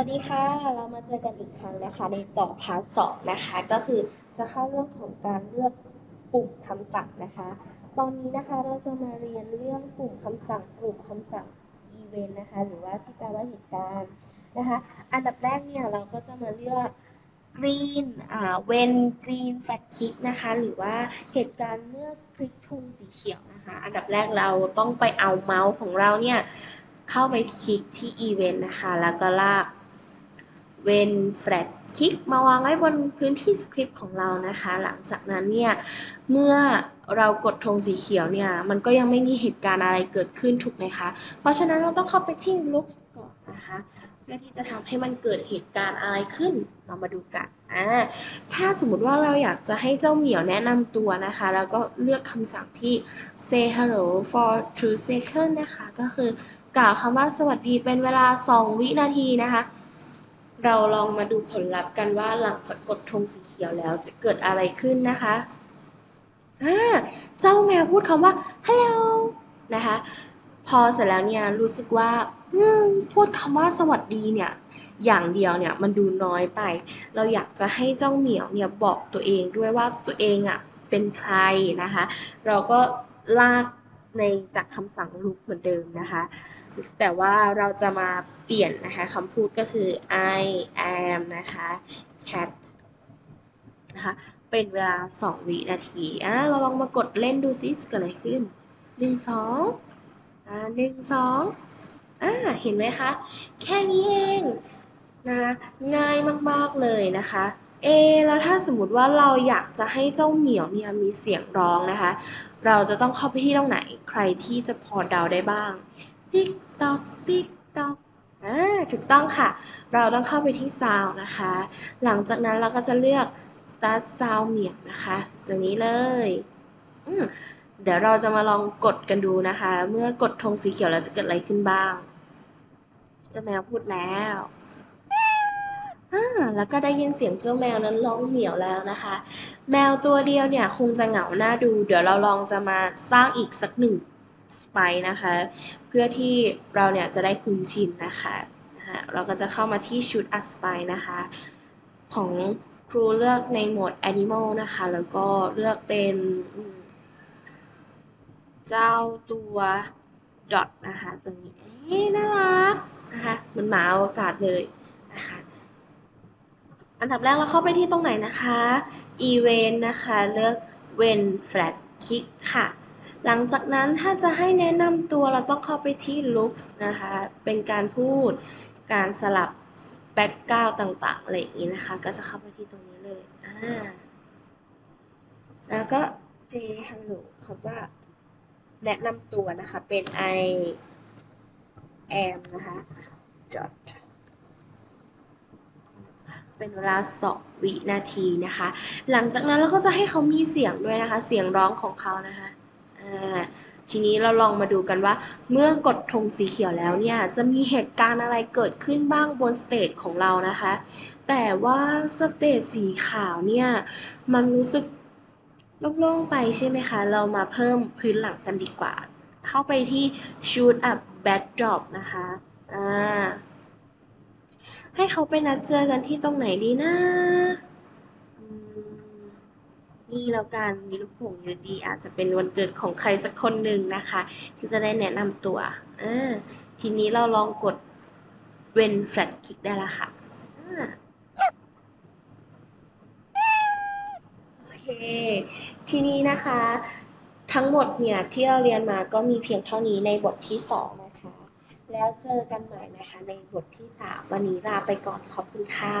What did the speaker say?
วัสดีค่ะ เรามาเจอกันอีกครั้งนะคะ ในต่อพาร์ทสองนะคะ ก็คือจะเข้าเรื่องของการเลือกปุ่มคำสั่งนะคะ ตอนนี้นะคะเราจะมาเรียนเรื่องปุ่มคำสั่งกลุ่มคำสั่ง event นะคะ หรือว่าที่แปลว่าเหตุการณ์นะคะ อันดับแรกเนี่ยเราก็จะมาเลือก green อ่า when green flag click นะคะ หรือว่าเหตุการณ์เมื่อคลิกธงสีเขียวนะคะ อันดับแรกเราต้องไปเอาเมาส์ของเราเนี่ยเข้าไปคลิกที่ event นะคะ แล้วก็ลาก when flat คลิกมาวางไว้บนพื้นที่สคริปต์ของเรานะคะ หลังจากนั้นเนี่ยเมื่อเรากดธงสีเขียวเนี่ยมันก็ยังไม่มีเหตุการณ์อะไรเกิดขึ้นถูกไหมคะ เพราะฉะนั้นเราต้องเข้าไปที่ looks ก่อนนะคะเพื่อที่จะทำให้มันเกิดเหตุการณ์อะไรขึ้นเรามาดูกันอ่าถ้าสมมุติว่าเราอยากจะให้เจ้าเหมียวแนะนำตัวนะคะ แล้วก็เลือกคำสั่งที่ say hello for two seconds นะคะ ก็คือกล่าวคำว่าสวัสดีเป็นเวลา 2 วินาทีนะคะ เราลองมาดูผลลัพธ์กันว่าหลังจากกดธงสีเขียวแล้วจะเกิดอะไรขึ้นนะคะเจ้าแมวพูดคำว่า hello นะคะ พอเสร็จแล้วเนี่ยรู้สึกว่าพูดคำว่าสวัสดีเนี่ย อย่างเดียวเนี่ยมันดูน้อยไป เราอยากจะให้เจ้าเหมียวเนี่ยบอกตัวเองด้วยว่าตัวเองอะเป็นใครนะคะ เราก็ลาก ในจากคำสั่งลุกเหมือนเดิมนะคะ แต่ว่าเราจะมาเปลี่ยนนะคะคำพูดก็คือ I am นะคะ cat นะคะเป็นเวลา 2 วินาทีอะเราลองมากดเล่นดูซิจะเกิดอะไรขึ้น 1 2อ่า1 2อ่าเห็นไหมคะ แค่นี้เองนะคะง่ายมาก ๆ เลยนะคะ เอแล้วถ้าสมมติว่าเราอยากจะให้เจ้าเหมียวเนี่ยมีเสียงร้องนะคะ เราจะต้องเข้าไปที่ตรงไหน ใครที่จะพอเดาได้บ้าง ติ๊กตอกติ๊กตอกอ่าถูกต้องค่ะ เราต้องเข้าไปที่ sound นะคะ หลังจากนั้นเราก็จะเลือก start sound เหมียงนะคะตัวนี้เลยอืมเดี๋ยวเราจะมาลองกดกันดูนะคะ เมื่อกดธงสีเขียวแล้วจะเกิดอะไรขึ้นบ้างจ้าแมวพูดแล้ว อ่าแล้วก็ได้ยินเสียงเจ้าแมวนั้นร้องเหมียวแล้วนะคะ แมวตัวเดียวเนี่ยคงจะเหงาหน้าดู เดี๋ยวเราลองจะมาสร้างอีกสักหนึ่งสไปนะคะ เพื่อที่เราเนี่ยจะได้คุ้นชินนะคะะเราก็จะเข้ามาที่ชุด a s p i นะคะ ของครูเลือกในโหมด Animal นะคะ แล้วก็เลือกเป็น เจ้าตัว dot นะคะ ตัวนี้น่ารักนะคะเหมือนหมาอวกาศเลยนะคะ อันดับแรกเราเข้าไปที่ตรงไหนนะคะ event นะคะ เลือก when flat click ค่ะ หลังจากนั้นถ้าจะให้แนะนำตัวเราต้องเข้าไปที่ looks นะคะ เป็นการพูด การสลับ background ต่างๆ อะไรอย่างนี้นะคะ ก็จะเข้าไปที่ตรงนี้เลยอ่าแล้วก็ say hello คำว่า แนะนำตัวนะคะ เป็น I am นะคะ dot เป็นเวลา 2 วินาทีนะคะ หลังจากนั้นเราก็จะให้เขามีเสียงด้วยนะคะ เสียงร้องของเขานะคะทีนี้เราลองมาดูกันว่า เมื่อกดธงสีเขียวแล้วเนี่ย จะมีเหตุการณ์อะไรเกิดขึ้นบ้างบนสเตจของเรานะคะ แต่ว่าสเตจสีขาวเนี่ย มันรู้สึกโล่งๆไปใช่ไหมคะ เรามาเพิ่มพื้นหลังกันดีกว่า เข้าไปที่ shoot up backdrop นะคะ อ่า ให้เขาไปนัดเจอกันที่ตรงไหนดีนะนี่แล้วกันมีลูกโป่งเยอะดี อาจจะเป็นวันเกิดของใครสักคนหนึ่งนะคะ ที่จะได้แนะนำตัวอ่าทีนี้เราลองกดเวนแฟลตคลิกได้ละค่ะโอเค ทีนี้นะคะ ทั้งหมดเนี่ยที่เราเรียนมาก็มีเพียงเท่านี้ในบทที่สองนะ แล้วเจอกันใหม่นะคะในบทที่ 3 วันนี้ลาไปก่อนขอบคุณค่ะ